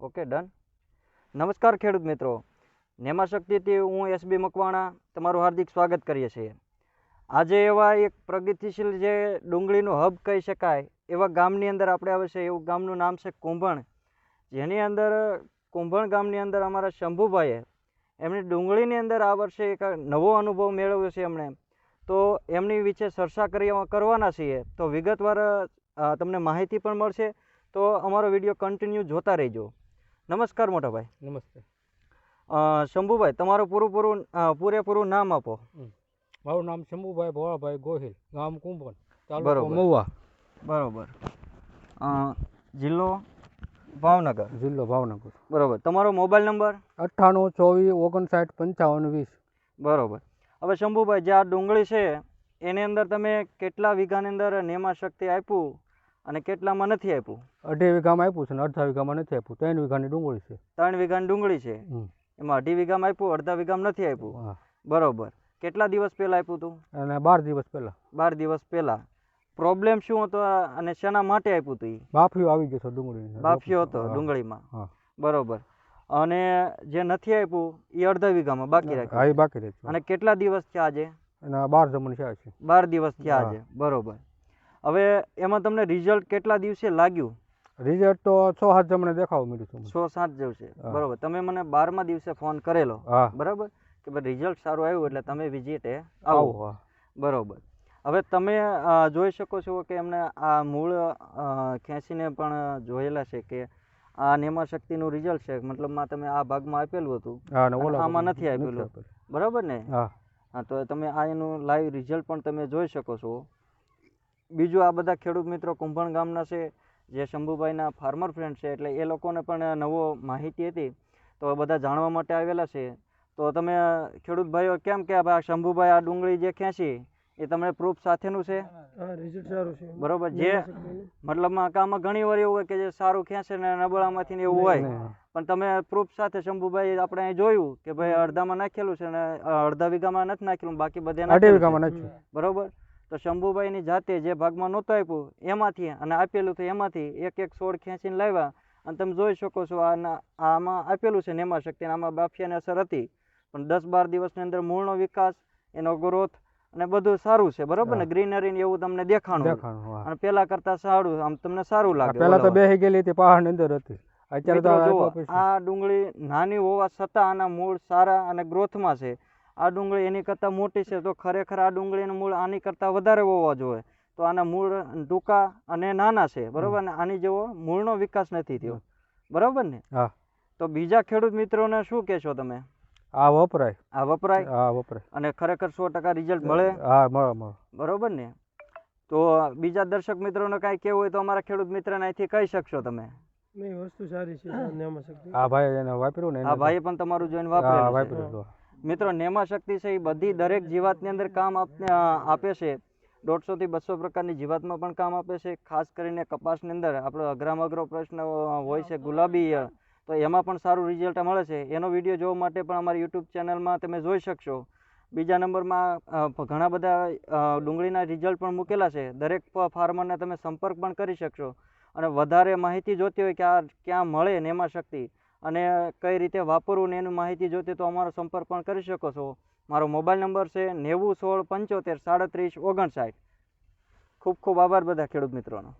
Okay done નમસ્કાર ખેડૂત મિત્રો. નેમા શક્તિથી હું એસબી મકવાણા તમારું હાર્દિક સ્વાગત કરીએ છીએ. આજે એવા એક પ્રગતિશીલ જે ડુંગળીનું હબ કહી શકાય, એવા ગામની અંદર આપણે આવે છે, એવું ગામનું નામ છે કુંભણ. જેની અંદર, કુંભણ ગામની અંદર અમારા શંભુભાઈએ એમની ડુંગળીની અંદર આ વર્ષે એક નવો અનુભવ મેળવ્યો છે એમણે. તો એમની વિશે ચર્ચા કરી કરવાના છીએ. તો વિગતવાર તમને માહિતી પણ મળશે. તો અમારો વીડિયો કન્ટિન્યુ જોતા રહેજો. નમસ્કાર મોટાભાઈ. નમસ્તે. શંભુભાઈ તમારું પૂરું પૂરું પૂરેપૂરું નામ આપો. મારું નામ શંભુભાઈ ભોળાભાઈ ગોહિલ ગામ કુંભણ તાલુકો બરોબર. મહુવા. બરોબર. જિલ્લો ભાવનગર. જિલ્લો ભાવનગર. બરોબર. તમારો મોબાઈલ નંબર? અઠ્ઠાણું ચોવીસ ઓગણસાઠ પંચાવન વીસ. બરોબર. હવે શંભુભાઈ જે આ ડુંગળી છે એની અંદર તમે કેટલા વીઘાની અંદર નેમા શક્તિ આપ્યું? અને કેટલામાં નથી આપ્યું? અઢી વીઘામાં આપ્યું છે અને અડધા વીઘામાં નથી આપ્યું. ત્રણ વીઘાની ડુંગળી છે. ત્રણ વીઘાની ડુંગળી છે? એમાં અઢી વીઘામાં આપ્યું અડધા વીઘામાં નથી આપ્યું? બરોબર. કેટલા દિવસ પહેલાં આપ્યું હતું અને બાર દિવસ પહેલા. બાર દિવસ પહેલાં. પ્રોબ્લેમ શું હતો અને શેના માટે આપ્યું હતું એ બાફીઓ આવી ગયો છે ડુંગળી બાફિયો હતો ડુંગળીમાં. બરોબર. અને જે નથી આપ્યું એ અડધા વીઘામાં બાકી રાખ્યું બાકી રાખ્યું. અને કેટલા દિવસ થયા આજે? બાર જમણ થયા છે. બાર દિવસ થયા આજે. બરોબર. હવે એમાં તમને રિઝલ્ટ કેટલા દિવસે લાગ્યું? રિઝલ્ટ તો છ સાત જમણે દેખાવા મળ્યું છ સાત દિવસે. બરોબર. તમે મને બારમા દિવસે ફોન કરેલો. બરાબર? કે ભાઈ રિઝલ્ટ સારું આવ્યું એટલે તમે વિઝિટે આવો. બરોબર. હવે તમે જોઈ શકો છો કે એમને આ મૂળ ખેંચીને પણ જોયેલા છે કે આ નેમા શક્તિનું રિઝલ્ટ છે. મતલબમાં તમે આ ભાગમાં આપેલું હતું. આમાં નથી આપેલું. બરાબર ને? હા. હા તો તમે આ એનું લાઈવ રિઝલ્ટ પણ તમે જોઈ શકો છો. બીજું આ બધા ખેડૂત મિત્રો કુંભણ ગામના છે જે શંભુભાઈના ફાર્મર ફ્રેન્ડ છે એટલે એ લોકોને પણ નવો માહિતી હતી. તો બધા જાણવા માટે આવેલા છે. તો તમે ખેડૂત ભાઈઓ કેમ કે આ શંભુભાઈ આ ડુંગળી જે ખેંચી એ તમને પ્રૂફ સાથેનું છે? રિઝલ્ટ સારું છે. બરોબર. જે મતલબમાં કામમાં ઘણી વાર એવું હોય કે જે સારું ખેંચે ને નબળામાંથી ને એવું હોય. પણ તમે પ્રૂફ સાથે શંભુભાઈ આપણે અહીં જોયું કે ભાઈ અડધામાં નાખેલું છે ને અડધા વીઘામાં નથી નાખેલું બાકી બધે. વીઘામાં નાખ્યું. બરોબર? તો શંભુભાઈની જાતે જે ભાગમાં નહોતું આપ્યું એમાંથી અને આપેલું તો એમાંથી એક એક છોડ ખેંચીને લાવ્યા. અને તમે જોઈ શકો છો આના આમાં આપેલું છે નેમા શક્તિ આમાં બાફિયાની અસર હતી. પણ દસ બાર દિવસની અંદર મૂળનો વિકાસ એનો ગ્રોથ અને બધું સારું છે બરોબર ને? ગ્રીનરી ને એવું તમને દેખાણું. અને પેલા કરતા સારું આમ તમને સારું લાગે પેલા તો ઓલા ગયેલી હતી પહાડની અંદર હતી. અત્યારે તો. આ ડુંગળી નાની હોવા છતાં આના મૂળ સારા અને ગ્રોથમાં છે. આ ડુંગળી એની કરતાં મોટી છે તો ખરેખર આ ડુંગળીનું મૂળ આની કરતાં વધારે હોવા જોઈએ. તો આના મૂળ ટૂંકા અને નાના છે બરોબર? ને આની જેવો મૂળનો વિકાસ નથી થયો. બરાબર ને? હા. તો બીજા ખેડૂત મિત્રોને શું કહેશો તમે? આ વપરાય. આ વપરાય? હા વપરાય. અને ખરેખર સો ટકા રિઝલ્ટ મળે? હા મળે મળે. બરોબર ને? તો બીજા દર્શક મિત્રોને કાંઈ કહેવું હોય તો અમારા ખેડૂત મિત્રને અહીંથી કહી શકશો તમે? નહીં વસ્તુ સારી છે આ ભાઈ એને વાપર્યું ને આ ભાઈ પણ તમારું જોઈને વાપર્યું વાપર્યું. મિત્રો શક્તિ છે એ બધી દરેક જીવાતની અંદર કામ આપે છે. દોઢસોથી બસો પ્રકારની જીવાતમાં પણ કામ આપે છે. ખાસ કરીને કપાસની અંદર આપણો અઘરામ અઘરો પ્રશ્ન હોય છે ગુલાબી ઈયળ તો એમાં પણ સારું રિઝલ્ટ મળે છે. એનો વીડિયો જોવા માટે પણ અમારી યુટ્યુબ ચેનલમાં તમે જોઈ શકશો. બીજા નંબરમાં ઘણા બધા ડુંગળીના રિઝલ્ટ પણ મૂકેલા છે. દરેક ફાર્મરને તમે સંપર્ક પણ કરી શકશો. અને વધારે માહિતી જોતી હોય કે આ ક્યાં મળે શક્તિ. અને કઈ રીતે વાપરવું ને એની માહિતી જોઈતી તો અમારો સંપર્ક પણ કરી શકો છો. મારો મોબાઈલ નંબર છે નેવું સોળ પંચોતેર સાડત્રીસ ઓગણસાઠ. ખૂબ ખૂબ આભાર બધા ખેડૂત મિત્રોનો.